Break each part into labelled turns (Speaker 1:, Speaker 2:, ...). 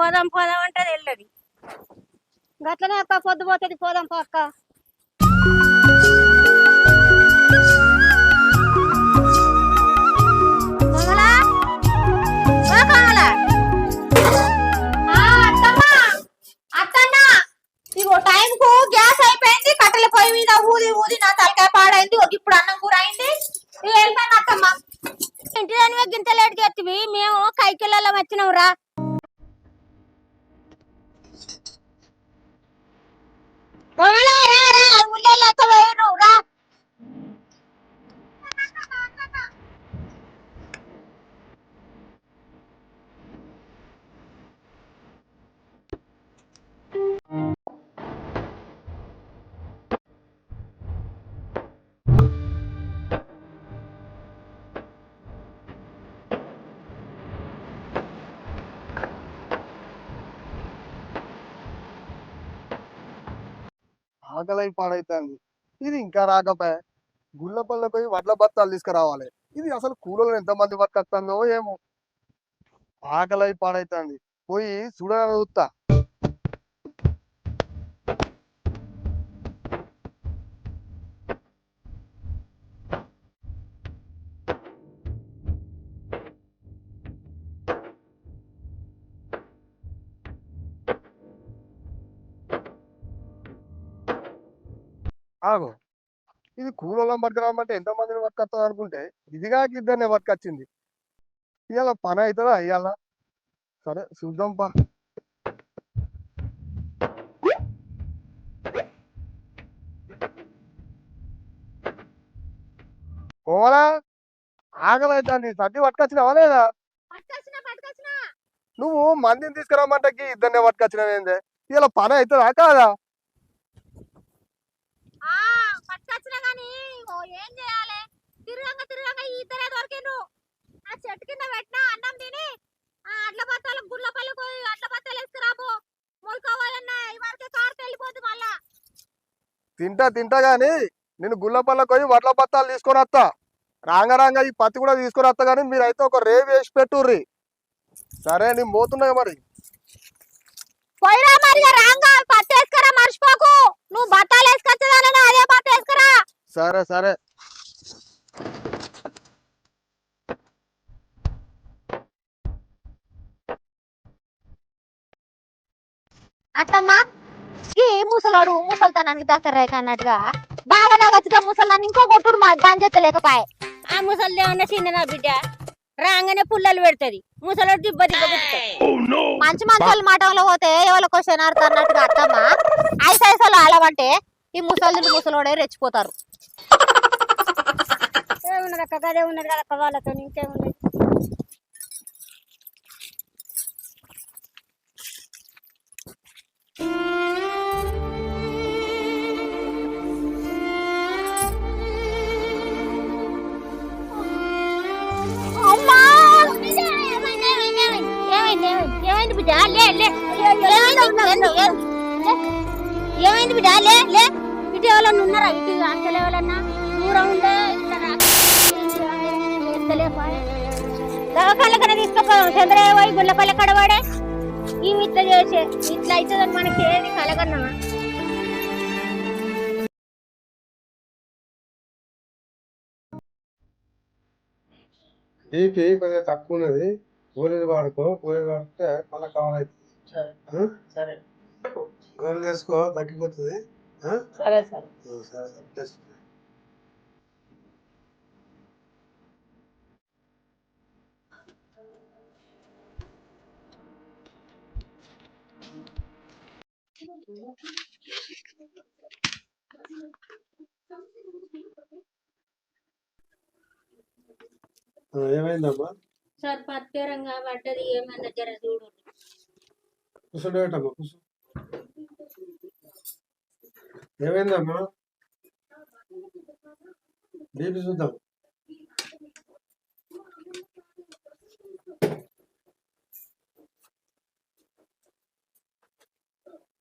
Speaker 1: పోదాం పోదాం అంటది వెళ్ళది గట్లనే అక్క పొద్దు పోతుంది పోదాం పో అక్క.
Speaker 2: టైం కు గ్యాస్ అయిపోయింది కట్టెల పొయ్యి మీద ఊది ఊది నా తలకాయ పాడైంది ఇప్పుడు అన్నం కూర అయింది. ఇక వెళ్తాను అత్తమ్మ.
Speaker 1: ఇంటి దానివే గింత లేట్ చేతివి మేము కైకిళ్ళలో వచ్చినాం రా కోమల రా రా ఉల్లెళ్ళతో వేయరు రా
Speaker 3: ఆకలై పాడైతుంది. ఇది ఇంకా రాకపోయా గుళ్ళపల్ల పోయి వడ్ల బత్తాలు తీసుకురావాలి. ఇది అసలు కూలలో ఎంతమంది పట్టుకొస్తుందో ఏమో. ఆకలై పాడైతుంది. పోయి చూడగలుగుతా. ఆగు. ఇది కూలలో పట్టుకురామంటే ఎంతమందిని పట్టుకొస్తుంది అనుకుంటే ఇదిగా ఇద్దరినే పట్టుకొచ్చింది. ఇవాళ పని అవుతుందా ఇవాళ సరే చూద్దాం పా. ఆకలి అవుతుంది సర్ది పట్టుకొచ్చినావా లేదా?
Speaker 2: పట్టుకొచ్చిన పట్టుకొచ్చిన.
Speaker 3: నువ్వు మందిని తీసుకురామంటే ఇద్దరినే పట్టుకొచ్చినావేందే? ఇలా పని అవుతుందా కాదా
Speaker 2: ఆ పట్టుకొచ్చిన గాని ఓ ఏం చేయాలి? తిరగంగా తిరగంగా ఈ ఇద్దరే దొరికిండ్రు. ఆ చెట్టు కింద పెట్టినా అన్నం తిని ఆ అట్ల బత్తాలు గుళ్ళ పల్లి పోయి అట్ల బత్తాలు వేసుకురాబో మొలకోవాలన్నా ఇవరకే కారు వెళ్ళిపోద్ది మళ్ళా.
Speaker 3: తింటా తింటా గాని నేను గుల్లపల్ల పోయి వడ్ల బత్తాలు తీసుకొని వస్తా రాంగ రాంగ ఈ పత్తి కూడా తీసుకొని వస్తా కానీ మీరైతే ఒక రేవ్ వేసి పెట్టుర్రి. సరే నేను పోతున్నా మరి.
Speaker 2: పోయిరా మరి రాంగా పత్తి వేసుకురా మర్చిపోకు. నువ్వు బత్తాలు వేసుకొచ్చదానని అదే బత్త వేసుకురా
Speaker 3: సరే సరే.
Speaker 2: అత్తమ్మా ఈ ముసలాడు ముసల్తనానికి దసరా అన్నట్టుగా? బాగా నగచ్చుగా ముసలాన్ని ఇంకో కొట్టుడు మా దాని చేత లేకపాయే.
Speaker 1: ఆ ముసలి ఏమన్నా చిన్న బిడ్డ? రాగానే పుల్లలు పెడుతుంది. ముసలోడు దిబ్బ దిబ్బ
Speaker 2: మంచి మంచి మాటలో పోతే ఎవరి క్వశ్చన్ అర్థం అన్నట్టుగా అత్తమ్మ? ఐదు ఐసలు ఆలవంటే ఈ ముసలి ముసలోడే రెచ్చిపోతారు.
Speaker 1: ఏమున్నది అక్క గదే ఉన్నది కదా వాళ్ళతో ఇంకేమున్నది!
Speaker 2: ఏమైంది, బిడ్డ? లే, లే.
Speaker 1: ఇటు ఎవరన్నా ఉన్నారా? ఇటు అంతలే ఎవరన్నా? దూరం ఉండే దవాఖాన కన్నా తీసుకుపోయాం చంద్రయ్య పోయి గుళ్ళపల్లి కడవాడే ఇవి ఇట్లా చేసే. ఇట్లా అవుతుందని మనకి ఏది కలగన్నామా
Speaker 3: బీపీ కొద్దిగా తక్కువ ఉన్నది. గోళీలు వాడుకో. గోళీలు వాడితే మళ్ళీ కావాలి
Speaker 4: సరే.
Speaker 3: వేసుకో తగ్గిపోతుంది.
Speaker 4: సరే సరే.
Speaker 3: సరే
Speaker 4: ఏమైందమ్మా?
Speaker 5: సార్ పత్కరంగా పడ్డది ఏమన్నా జర చూడు.
Speaker 4: కూర్చుండేటమ్మా కూర్చో ఏమైందమ్మా? బీపీ చూద్దాం.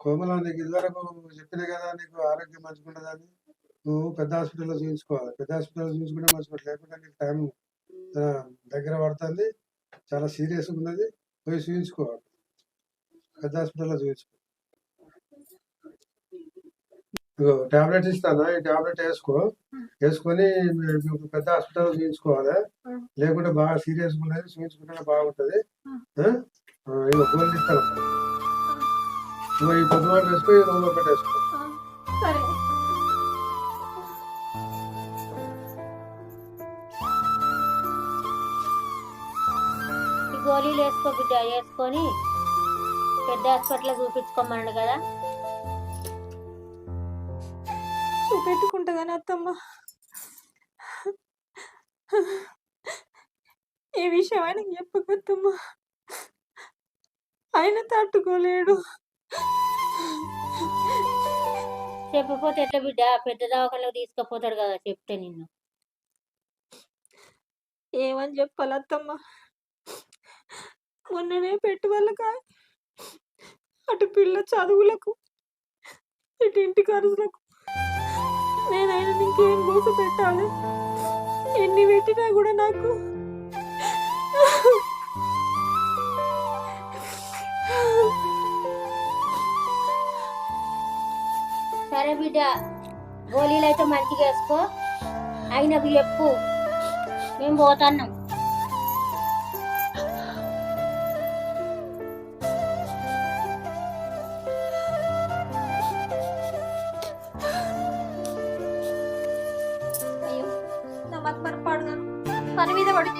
Speaker 4: కోమల నీకు ఇదివరకు చెప్పిన కదా నీకు ఆరోగ్యం మంచిగుండదని నువ్వు పెద్ద హాస్పిటల్లో చూపించుకోవాలి పెద్ద హాస్పిటల్లో చూపించుకుంటే మంచిగా లేకుండా నీకు టైం దగ్గర పడుతుంది. చాలా సీరియస్ ఉన్నది. పోయి చూపించుకోవాలి పెద్ద హాస్పిటల్లో చూపించుకో ఇగో టాబ్లెట్ ఇస్తాను? ఈ టాబ్లెట్ వేసుకో. వేసుకొని పెద్ద హాస్పిటల్లో చూపించుకోవాలి లేకుంటే బాగా సీరియస్ ఉన్నది. చూపించుకుంటే బాగుంటది. ఆ? గోల్డ్ ఇస్తాను ఇగో ఈ పొద్దు మాట వేసుకో ఈ రూమ్లో పెట్టేసుకో.
Speaker 6: సరే.
Speaker 5: ఈ గోళీలు వేసుకో బిడ్డ వేసుకొని పెద్ద హాస్పిటల్ చూపించుకోమన్నాడు కదా.
Speaker 6: చూపెట్టుకుంటుందని అత్తమ్మ. ఈ విషయం ఆయనకి చెప్పకత్తమ్మ ఆయన తట్టుకోలేడు.
Speaker 5: చెప్పకపోతే ఎట్లా బిడ్డ? పెద్ద దవాఖానలో తీసుకుపోతాడు కదా చెప్తే నిన్ను.
Speaker 6: ఏమని చెప్పాలి మొన్ననే పెట్టుబడులక అటు పిల్ల చదువులకు ఇటు ఇంటి ఖర్చులకు నేనైనా ఇంకేం మూస పెట్టాలి? ఎన్ని పెట్టినా కూడా నాకు
Speaker 5: సరే బిడ్డ గోళీలు అయితే మంచిగా వేసుకో. అయినవి చెప్పు మేము పోతున్నాం.
Speaker 6: అయ్యో నా మత్మర పాడదాను పని మీద పడి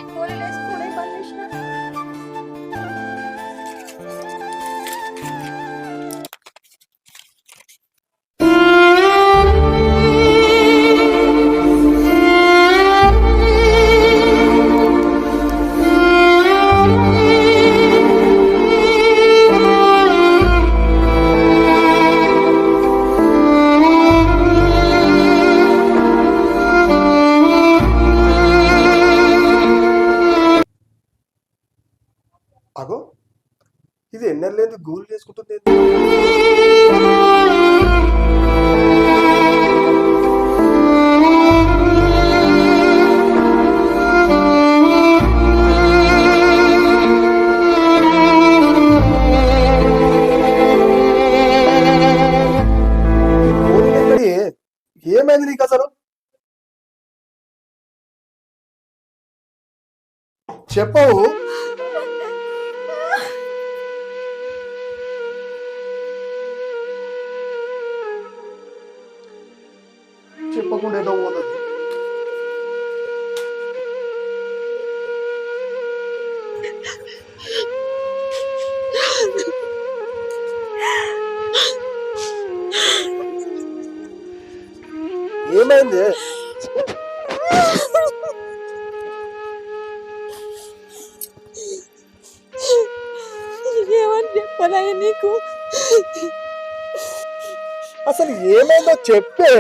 Speaker 3: అగో ఇది ఎన్నెల్లేదు గూగుల్ చేసుకుంటుంది ఏమైంది నీకు అసలు? చెప్పవు ఏమైంది?
Speaker 6: ఏమని చెప్పాలి నీకు?
Speaker 3: అసలు ఏమైందో చెప్పే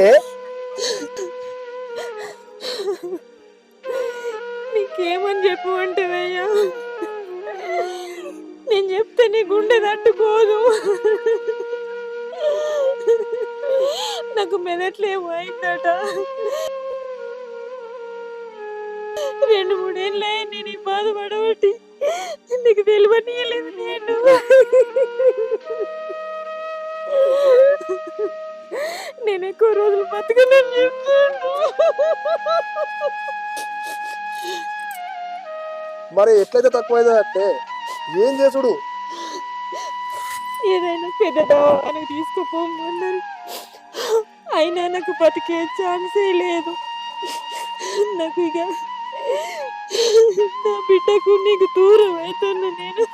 Speaker 6: అయిందట. రెండు మూడేళ్ళు నేను ఈ బాధపడబట్టి నీకు తెలియనియలేదు నేను? నేను ఎక్కువ రోజులు బతకనని చెప్తాను
Speaker 3: మరి ఎట్లయితే తక్కువైంది అంటే ఏం చేసుడు?
Speaker 6: ఏదైనా పెద్ద దవాఖానకు తీసుకుపోమన్నారు అయినా నాకు బతికే ఛాన్సే లేదు. నాకు ఇక నా బిడ్డకు నీకు దూరం అవుతున్నా నేను.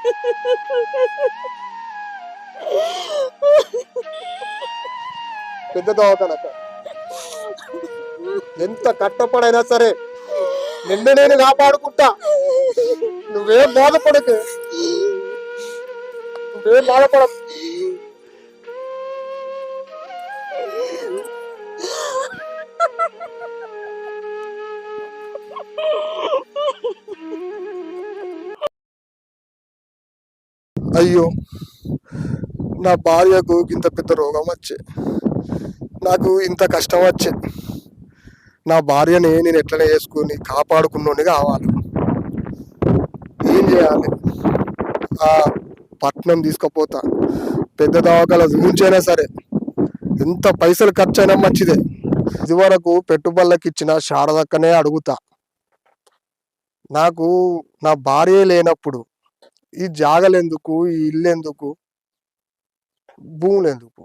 Speaker 3: పెద్ద దవాఖానక ఎంత కట్టపడైనా సరే నిన్ను నేను కాపాడుకుంటా. నువ్వేం బాధపడకు. నువ్వేం బాధపడకు. అయ్యో నా భార్యకు ఇంత పెద్ద రోగం వచ్చే. నాకు ఇంత కష్టం వచ్చే. నా భార్యని నేను ఎట్లనే చేసుకుని కాపాడుకున్నోని కావాలి. ఏం చేయాలి? ఆ పట్నం తీసుకుపోతా. పెద్ద దవాఖాన చూంచైనా సరే. ఎంత పైసలు ఖర్చు అయినా మంచిదే. ఇదివరకు పెట్టుబడులకు ఇచ్చిన శారదక్కనే అడుగుతా. నాకు నా భార్య లేనప్పుడు ఈ జాగలెందుకు? ఈ ఇల్లు ఎందుకు భూములు ఎందుకు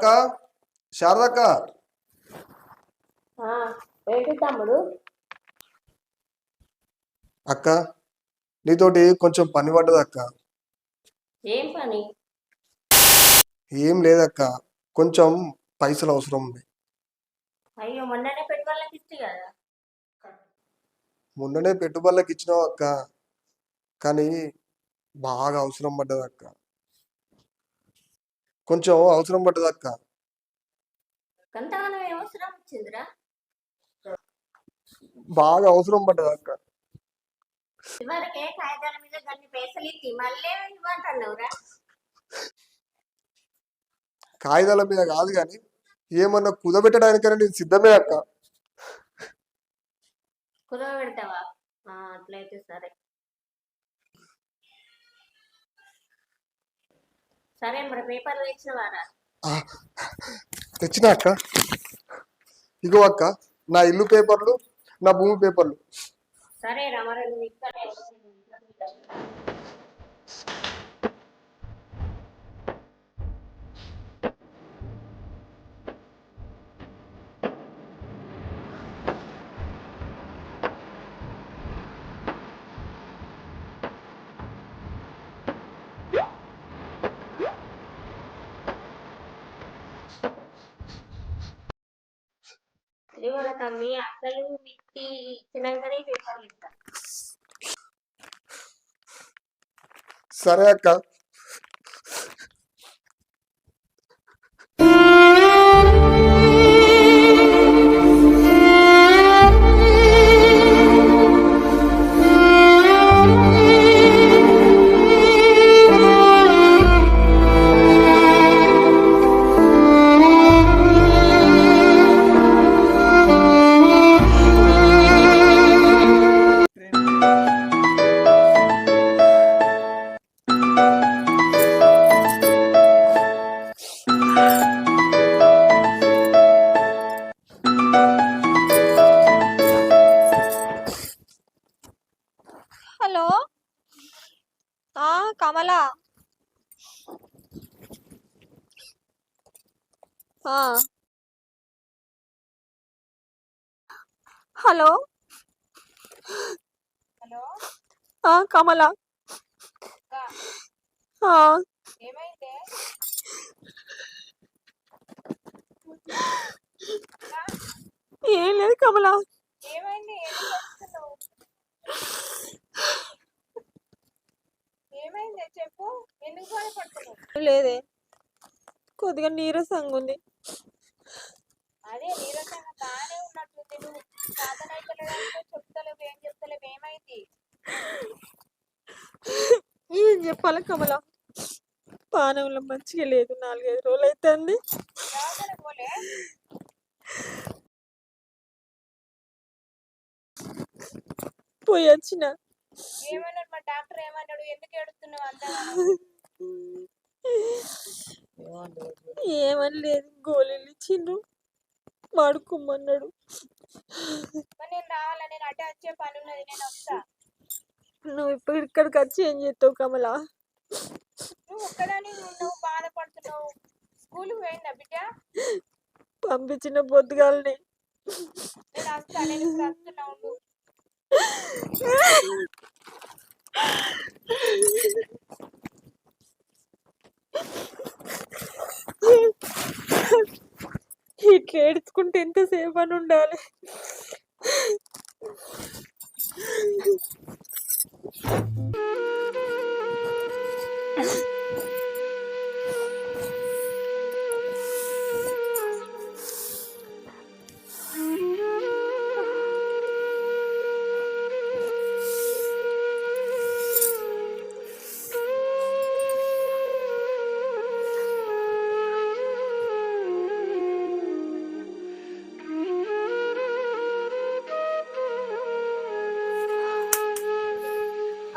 Speaker 3: శారదక్క శారదక్క.
Speaker 6: ఏంటి తమ్ముడు?
Speaker 3: అక్క నీతోటి కొంచెం పని పడ్డది అక్క.
Speaker 6: ఏం పని?
Speaker 3: ఏం లేదక్క కొంచెం పైసలు అవసరం ఉంది.
Speaker 6: అయ్యో మొన్ననే పెట్టుకోవాలని ఇచ్చి కదా?
Speaker 3: మొన్ననే పెట్టుబడులకు ఇచ్చినావు అక్క కానీ బాగా అవసరం పడ్డది అక్క. కొంచెం అవసరం పడ్డది అక్క. బాగా అవసరం పడ్డది అక్క.
Speaker 6: కాగితాల మీద
Speaker 3: కాదు కానీ ఏమన్నా కుదబెట్టడానికైనా నేను సిద్ధమే అక్క.
Speaker 6: కుదవ పెడతావా ఆ, అట్లయితే సరే. సరే మరి పేపర్లు ఇచ్చినవారా
Speaker 3: ఆ, తెచ్చినా అక్క. ఇగో అక్క నా ఇల్లు పేపర్లు నా భూమి పేపర్లు.
Speaker 6: సరే రా మరి నువ్వు ఇక్కడే. ఇదిగోరా తమ్మి అసలు మిట్టి ఇచ్చినాకనే పేపర్లు ఇస్తా
Speaker 3: సరే అక్క.
Speaker 7: హలో కమల. ఏం లేదు కమల.
Speaker 6: లేదే. కొద్దిగా నీరసంగా ఉంది. చెప్పాలి కమల పానంలో మంచిగా లేదు నాలుగైదు రోజులు అవుతుంది పోయి వచ్చిన.
Speaker 7: ఏమన్నాడు మా డాక్టర్? ఏమన్నాడు? ఎందుకు
Speaker 6: ఏమని లేదు గోళీలు ఇచ్చిండ్రు. వాడుకోమన్నాడు.
Speaker 7: నేను రావాలా? నేను అటే వచ్చే పని ఉన్నది నేను వస్తా.
Speaker 6: నువ్వు ఇప్పుడు ఇక్కడికి వచ్చి ఏం చేస్తావు కమల?
Speaker 7: నువ్వు ఒక్కదాని ఉన్నావు బాధపడుతున్నావు. స్కూల్కి పోయిందా బిడ్డ?
Speaker 6: పంపించిన పొద్దుగాలని.
Speaker 7: నేను
Speaker 6: ఇట్లా ఏడ్చుకుంటే ఎంతసేపు అని ఉండాలి.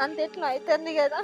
Speaker 6: అంత ఎట్లా అవుతుంది కదా?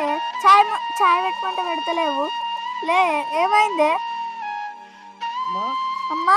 Speaker 8: మ- ఛాయ్ పెట్టమంటే పెడతలేవు. లే ఏమైందే?
Speaker 9: అమ్మా?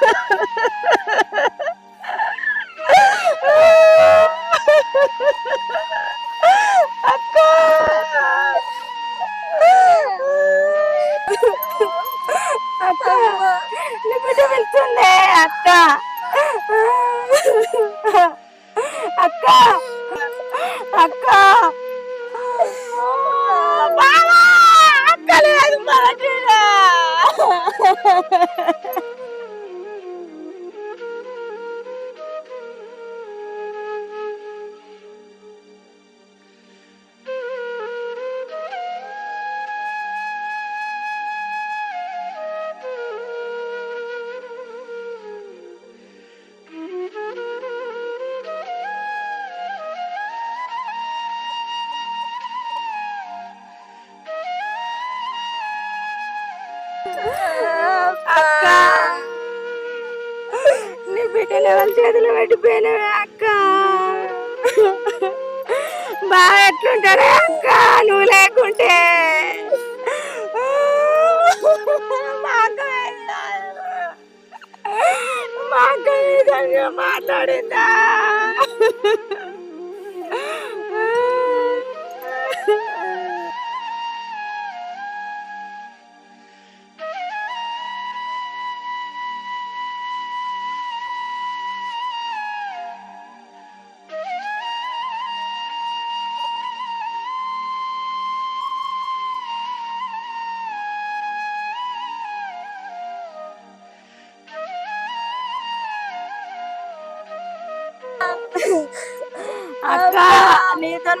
Speaker 6: చేతిలో పెట్టిపోయినవే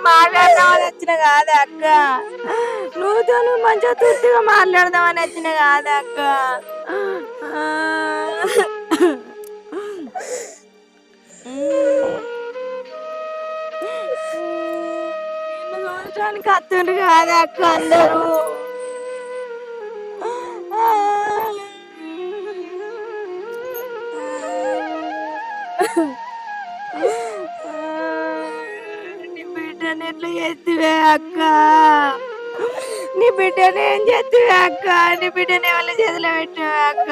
Speaker 9: మాట్లాడదామని వచ్చిన కాదు అక్క. నువ్వుతో నువ్వు మంచిగా తృప్తిగా మాట్లాడదామని వచ్చిన కాదు అక్క. చూడటానికి అత్తుండ్రు కాదు అక్క అందరూ. బిడ్డని ఏం చేతివే అక్క? నీ బిడ్డని ఎవరి చేతిలో పెట్టివే అక్క.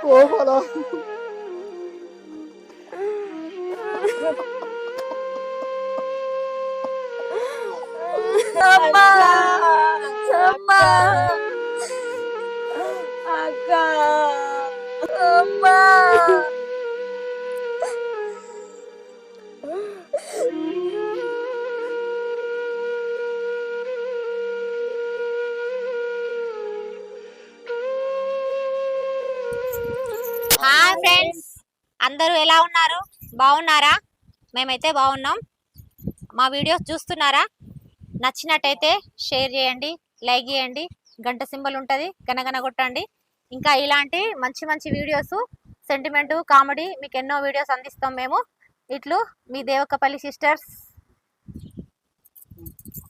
Speaker 3: కోమల
Speaker 9: అమ్మా అమ్మా.
Speaker 2: అందరూ ఎలా ఉన్నారు? బాగున్నారా? మేమైతే బాగున్నాం. మా వీడియోస్ చూస్తున్నారా? నచ్చినట్టయితే షేర్ చేయండి లైక్ చేయండి గంట సింబల్ ఉంటుంది గనగన కొట్టండి. ఇంకా ఇలాంటి మంచి మంచి వీడియోస్ సెంటిమెంట్ కామెడీ మీకు ఎన్నో వీడియోస్ అందిస్తాం మేము. ఇట్లు మీ దేవకపల్లి సిస్టర్స్